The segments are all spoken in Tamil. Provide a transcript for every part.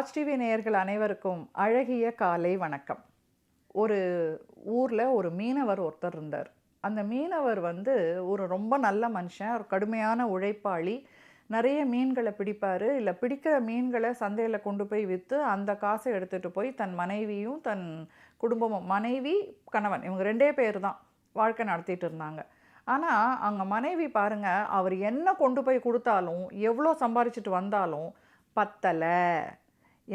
ராஜ் டிவி நேயர்கள் அனைவருக்கும் அழகிய காலை வணக்கம். ஒரு ஊரில் ஒரு மீனவர் ஒருத்தர் இருந்தார். அந்த மீனவர் வந்து ஒரு ரொம்ப நல்ல மனுஷன் ஒரு கடுமையான உழைப்பாளி. நிறைய மீன்களை பிடிப்பார். இல்லை பிடிக்கிற மீன்களை சந்தையில் கொண்டு போய் விற்று அந்த காசை எடுத்துகிட்டு போய் தன் மனைவியும் தன் குடும்பமும் மனைவி கணவன் இவங்க ரெண்டே பேர் தான் வாழ்க்கை நடத்திட்டு இருந்தாங்க. ஆனால் அங்கே மனைவி பாருங்க அவர் என்ன கொண்டு போய் கொடுத்தாலும் எவ்வளோ சம்பாரிச்சிட்டு வந்தாலும் பத்தலை.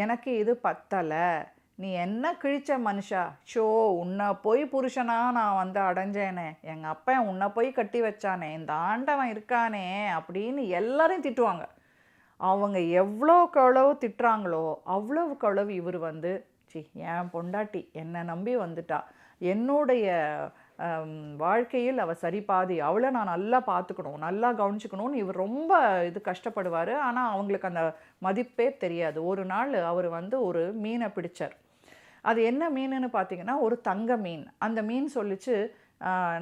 எனக்கு இது பத்தலை. நீ என்ன கிழிச்ச மனுஷா? ஷோ உன்னை போய் புருஷனாக நான் வந்து அடைஞ்சேனே. எங்கள் அப்பன் உன்னை போய் கட்டி வச்சானே. இந்த ஆண்டவன் இருக்கானே அப்படின்னு எல்லாரையும் திட்டுவாங்க. அவங்க எவ்வளோக்கு அளவு திட்டுறாங்களோ அவ்வளவுக்கு அளவு இவர் வந்து சி என் பொண்டாட்டி என்னை நம்பி வந்துட்டா. என்னுடைய வாழ்க்கையில் அவள் சரி பாதி அவளை நான் நல்லா பார்த்துக்கணும் நல்லா கவனிச்சுக்கணும்னு இவர் ரொம்ப இது கஷ்டப்படுவார். ஆனால் அவங்களுக்கு அந்த மதிப்பே தெரியாது. ஒரு நாள் அவர் வந்து ஒரு மீனை பிடிச்சார். அது என்ன மீனுன்னு பார்த்தீங்கன்னா ஒரு தங்க மீன். அந்த மீன் சொல்லிச்சு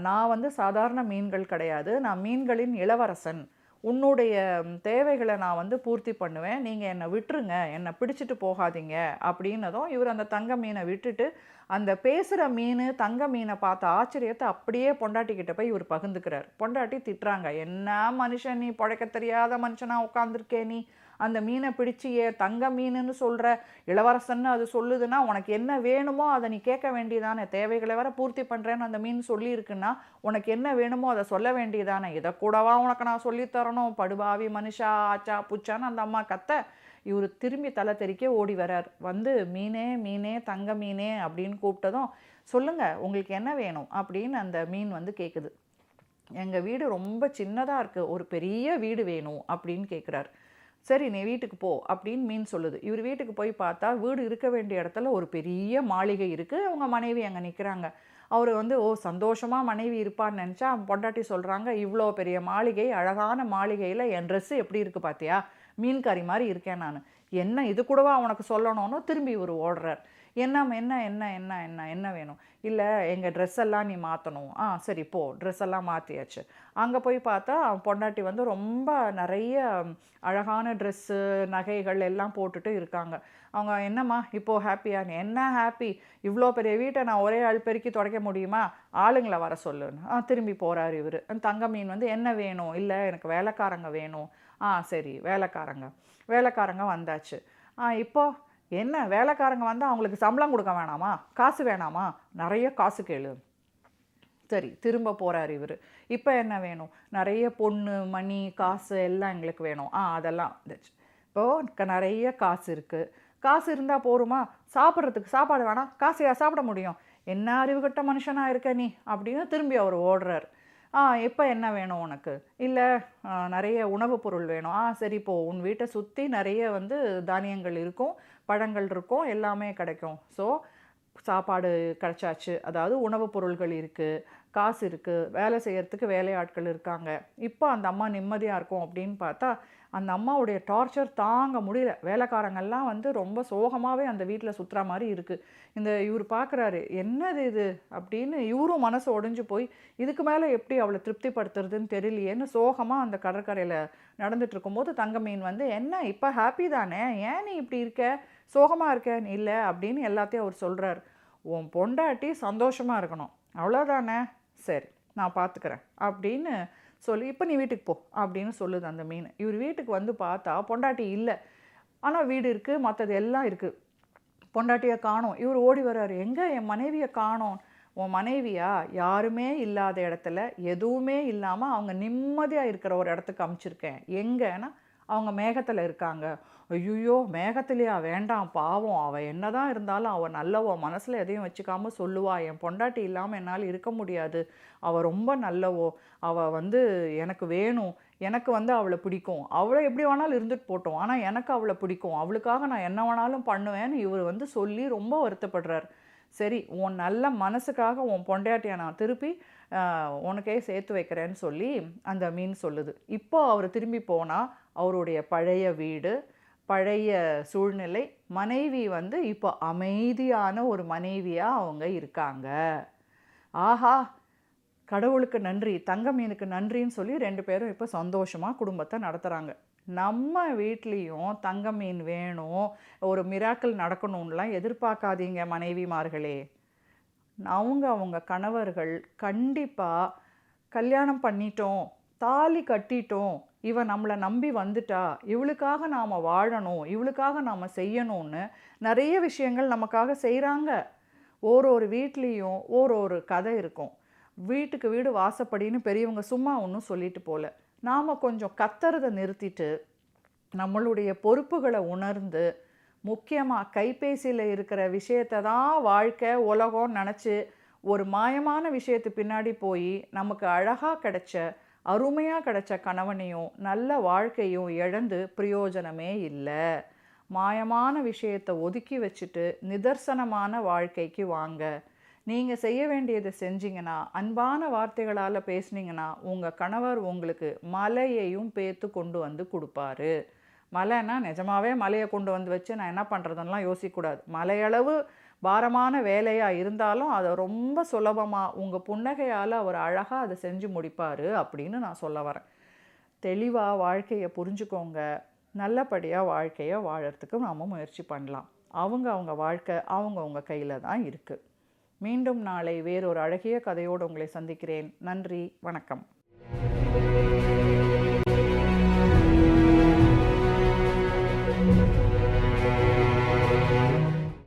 நான் வந்து சாதாரண மீன்கள் கிடையாது. நான் மீன்களின் இளவரசன். உன்னுடைய தேவைகளை நான் வந்து பூர்த்தி பண்ணுவேன். நீங்கள் என்னை விட்டுருங்க. என்னை பிடிச்சிட்டு போகாதீங்க. அப்படின்னதும் இவர் அந்த தங்க மீனை விட்டுட்டு அந்த பேசுகிற மீன் தங்க மீனை பார்த்த ஆச்சரியத்தை அப்படியே பொண்டாட்டிக்கிட்ட போய் இவர் பகிர்ந்துக்கிறார். பொண்டாட்டி திட்டுறாங்க. என்ன மனுஷன் நீ? பழைக்க தெரியாத மனுஷனா உட்காந்துருக்கே நீ? அந்த மீனை பிடிச்சியே தங்க மீனுன்னு சொல்கிற இளவரசன்னு அது சொல்லுதுன்னா உனக்கு என்ன வேணுமோ அதை நீ கேட்க வேண்டியதானே. தேவைகளை வர பூர்த்தி பண்ணுறேன்னு அந்த மீன் சொல்லியிருக்குன்னா உனக்கு என்ன வேணுமோ அதை சொல்ல வேண்டியதானே. இதை கூடவா உனக்கு நான் சொல்லித்தரணும் படுபாவி மனுஷா ஆச்சா புச்சான்னு அந்த அம்மா கத்த இவர் திரும்பி தலை தெறிக்க ஓடி வரார். வந்து மீனே மீனே தங்க மீனே அப்படின்னு கூப்பிட்டதும் சொல்லுங்கள் உங்களுக்கு என்ன வேணும்? அப்படின்னு அந்த மீன் வந்து கேட்குது எங்கள் வீடு ரொம்ப சின்னதாக இருக்குது ஒரு பெரிய வீடு வேணும் அப்படின்னு கேட்குறாரு சரி நீ வீட்டுக்கு போ அப்படின்னு மீன் சொல்லுது. இவர் வீட்டுக்கு போய் பார்த்தா வீடு இருக்க வேண்டிய இடத்துல ஒரு பெரிய மாளிகை இருக்குது அவங்க மனைவி அங்கே நிற்கிறாங்க அவர் வந்து ஓ சந்தோஷமாக மனைவி இருப்பான்னு நினச்சா பொண்டாட்டி சொல்கிறாங்க இவ்வளோ பெரிய மாளிகை அழகான மாளிகையில் என் ட்ரெஸ்ஸு எப்படி இருக்குது பார்த்தியா மீன்காரி மாதிரி இருக்கேன் நான். என்ன இது கூடவா உனக்கு சொல்லணும்னு திரும்பி இவர் ஓடுறார். என்ன என்ன என்ன என்ன என்ன என்ன வேணும்? இல்லை எங்கள் ட்ரெஸ் எல்லாம் நீ மாற்றணும் ஆ சரி போ. ட்ரெஸ் எல்லாம் மாற்றியாச்சு அங்கே போய் பார்த்தா அவன் பொண்டாட்டி வந்து ரொம்ப நிறைய அழகான ட்ரெஸ்ஸு நகைகள் எல்லாம் போட்டுட்டு இருக்காங்க. அவங்க என்னம்மா இப்போது ஹாப்பியா நீ என்ன ஹாப்பி இவ்வளோ பெரிய வீட்டை நான் ஒரே ஆள் பெருக்கி துடைக்க முடியுமா? ஆளுங்களை வர சொல்லுன்னு. ஆ திரும்பி போகிறார் இவர். தங்க மீன் வந்து என்ன வேணும்? இல்லை எனக்கு வேலைக்காரங்க வேணும். ஆ சரி வேலைக்காரங்க. வேலைக்காரங்க வந்தாச்சு. ஆ இப்போ என்ன வேலைக்காரங்க வந்தால் அவங்களுக்கு சம்பளம் கொடுக்க வேணாமா? காசு வேணாமா? நிறைய காசு கேளு. சரி திரும்ப போகிறார் இவர். இப்போ என்ன வேணும்? நிறைய பொண்ணு மணி காசு எல்லாம் எங்களுக்கு வேணும். ஆ அதெல்லாம். வந்துச்சு இப்போது நிறைய காசு இருக்குது காசு இருந்தால் போருமா? சாப்பிட்றதுக்கு சாப்பாடு வேணாம். காசையா சாப்பிட முடியும்? என்ன அறிவுகட்ட மனுஷனாக இருக்க நீ? அப்படின்னு திரும்பி அவர் ஓடுறார். ஆ இப்போ என்ன வேணும் உனக்கு? இல்லை நிறைய உணவுப் பொருள் வேணும். ஆ சரி போ. உன் வீட்டை சுற்றி நிறைய வந்து தானியங்கள் இருக்கும் பழங்கள் இருக்கும் எல்லாமே கிடைக்கும். ஸோ சாப்பாடு கிடச்சாச்சு. அதாவது உணவுப் பொருள்கள் இருக்குது காசு இருக்குது வேலை செய்கிறதுக்கு வேலையாட்கள் இருக்காங்க. இப்போ அந்த அம்மா நிம்மதியாக இருக்கும் அப்படின்னு பார்த்தா அந்த அம்மாவுடைய டார்ச்சர் தாங்க முடியல. வேலைக்காரங்கள்லாம் வந்து ரொம்ப சோகமாகவே அந்த வீட்டில் சுற்றுற மாதிரி இருக்குது இந்த இவர் பார்க்குறாரு என்னது இது? அப்படின்னு இவரும் மனசு உடைஞ்சு போய் இதுக்கு மேலே எப்படி அவளை திருப்திப்படுத்துறதுன்னு தெரியலையேன்னு சோகமாக அந்த கடற்கரையில் நடந்துட்டு இருக்கும்போது தங்க மீன் வந்து என்ன இப்போ ஹாப்பி தானே? ஏன் நீ இப்படி இருக்க? சோகமாக இருக்கேன் இல்லை? அப்படின்னு எல்லாத்தையும் அவர் சொல்கிறார் உன் பொண்டாட்டி சந்தோஷமாக இருக்கணும். அவ்வளோதானே சரி நான் பார்த்துக்கிறேன் அப்படின்னு சொல்லி இப்போ நீ வீட்டுக்கு போ அப்படின்னு சொல்லுது அந்த மீன். இவர் வீட்டுக்கு வந்து பார்த்தா பொண்டாட்டி இல்லை. ஆனால் வீடு இருக்குது மற்றது எல்லாம் இருக்குது பொண்டாட்டியை காணோம். இவர் ஓடி வர்றாரு. எங்கே என் மனைவியை காணோம்? உன் மனைவியா? யாருமே இல்லாத இடத்துல எதுவுமே இல்லாமல் அவங்க நிம்மதியாக இருக்கிற ஒரு இடத்துக்கு அமுச்சிருக்கேன். எங்கன்னா அவங்க மேகத்தில் இருக்காங்க. ஐயோ மேகத்திலையா வேண்டாம் பாவம். அவள் என்னதான் இருந்தாலும் அவள் நல்லவோ மனசில் எதையும் வச்சுக்காம சொல்லுவா. என் பொண்டாட்டி இல்லாமல் என்னால் இருக்க முடியாது. அவள் ரொம்ப நல்லவோ. அவள் வந்து எனக்கு வேணும். எனக்கு வந்து அவளை பிடிக்கும். அவளை எப்படி வேணாலும் இருந்துட்டு போட்டோம். ஆனால் எனக்கு அவளை பிடிக்கும். அவளுக்காக நான் என்ன வேணாலும் பண்ணுவேன்னு இவர் வந்து சொல்லி ரொம்ப வருத்தப்படுறார். சரி உன் நல்ல மனசுக்காக உன் பொண்டாட்டியை நான் திருப்பி உனக்கே சேர்த்து வைக்கிறேன்னு சொல்லி அந்த மீன் சொல்லுது. இப்போ அவர் திரும்பி போனால் அவருடைய பழைய வீடு பழைய சூழ்நிலை மனைவி வந்து இப்போ அமைதியான ஒரு மனைவியாக அவங்க இருக்காங்க. ஆஹா கடவுளுக்கு நன்றி தங்க மீனுக்கு நன்றின்னு சொல்லி ரெண்டு பேரும் இப்போ சந்தோஷமாக குடும்பத்தை நடத்துகிறாங்க நம்ம வீட்லேயும் தங்க மீன் வேணும் ஒரு மிராக்கள் நடக்கணும்லாம் எதிர்பார்க்காதீங்க மனைவிமார்களே. அவங்க அவங்க கணவர்கள் கண்டிப்பாக கல்யாணம் பண்ணிட்டோம் தாலி கட்டிட்டோம் இவன் நம்மளை நம்பி வந்துட்டா இவளுக்காக நாம் வாழணும் இவளுக்காக நாம் செய்யணும்னு நிறைய விஷயங்கள் நமக்காக செய்கிறாங்க ஒரு ஒரு வீட்லேயும் ஒரு ஒரு கதை இருக்கும். வீட்டுக்கு வீடு வாசப்படின்னு பெரியவங்க சும்மா ஒன்றும் சொல்லிட்டு போல. நாம் கொஞ்சம் கத்துறதை நிறுத்திட்டு நம்மளுடைய பொறுப்புகளை உணர்ந்து முக்கியமாக கைபேசியில் இருக்கிற விஷயத்தை தான் வாழ்க்கை உலகம் நினச்சி ஒரு மாயமான விஷயத்து பின்னாடி போய் நமக்கு அழகாக கிடைச்ச அருமையாக கிடைச்ச கணவனையும் நல்ல வாழ்க்கையும் இழந்து பிரயோஜனமே இல்லை. மாயமான விஷயத்தை ஒதுக்கி வச்சுட்டு நிதர்சனமான வாழ்க்கைக்கு வாங்க. நீங்கள் செய்ய வேண்டியதை செஞ்சீங்கன்னா அன்பான வார்த்தைகளால் பேசுனீங்கன்னா உங்கள் கணவர் உங்களுக்கு மலையையும் பேத்து கொண்டு வந்து கொடுப்பாரு. மலைன்னா நிஜமாகவே மலையை கொண்டு வந்து வச்சு நான் என்ன பண்ணுறதுன்னெலாம் யோசிக்கக்கூடாது. மலையளவு பாரமான வேலையாக இருந்தாலும் அதை ரொம்ப சுலபமாக உங்கள் புன்னகையால் அவர் அழகாக அதை செஞ்சு முடிப்பார் அப்படின்னு நான் சொல்ல வரேன். தெளிவாக வாழ்க்கையை புரிஞ்சுக்கோங்க. நல்லபடியாக வாழ்க்கையை வாழறதுக்கு நாம் முயற்சி பண்ணலாம். அவங்க அவங்க வாழ்க்கை அவங்கவுங்க கையில் தான் இருக்குது மீண்டும் நாளை வேறொரு அழகிய கதையோடு உங்களை சந்திக்கிறேன். நன்றி வணக்கம்.